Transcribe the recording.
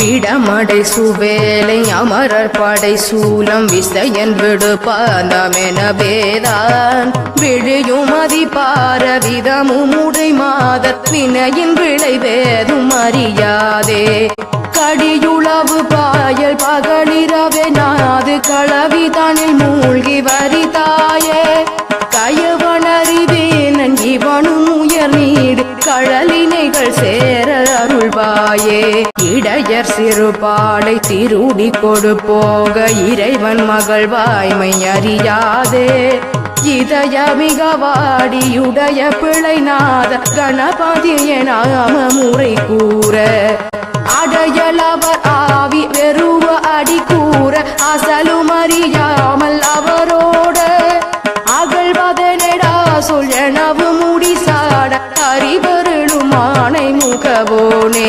பிடமடை சுவேலை அமரர் படை சூலம் விசையன் விடுபாந்தமென வேதான் விழியும் அதிபார விதமும் உடை மாதத்வினையின் விளைவேதும் அறியாதே. கடியுளவு பாயல் பகலிரவே நாது களவி தனில் மூழ்கி வரிதாயே. கயவனறிவேனன் இவனும் உயர் நீடு கழலினைகள் சேர அருள்வாயே இடையர் சிறுபாடை திருடி கொடு போக இறைவன் மகள் வாய்மை அறியாதே. இதய மிக வாடியுடைய பிழை நாத கணபதிய முறை கூற அடையலவர் ஆவி வெறுவ அடி கூற அசலும் அறியாமல் அவரோட அகழ்வதனடா சொல்லனவு முடிசாட அறிவு மானை முகவோனே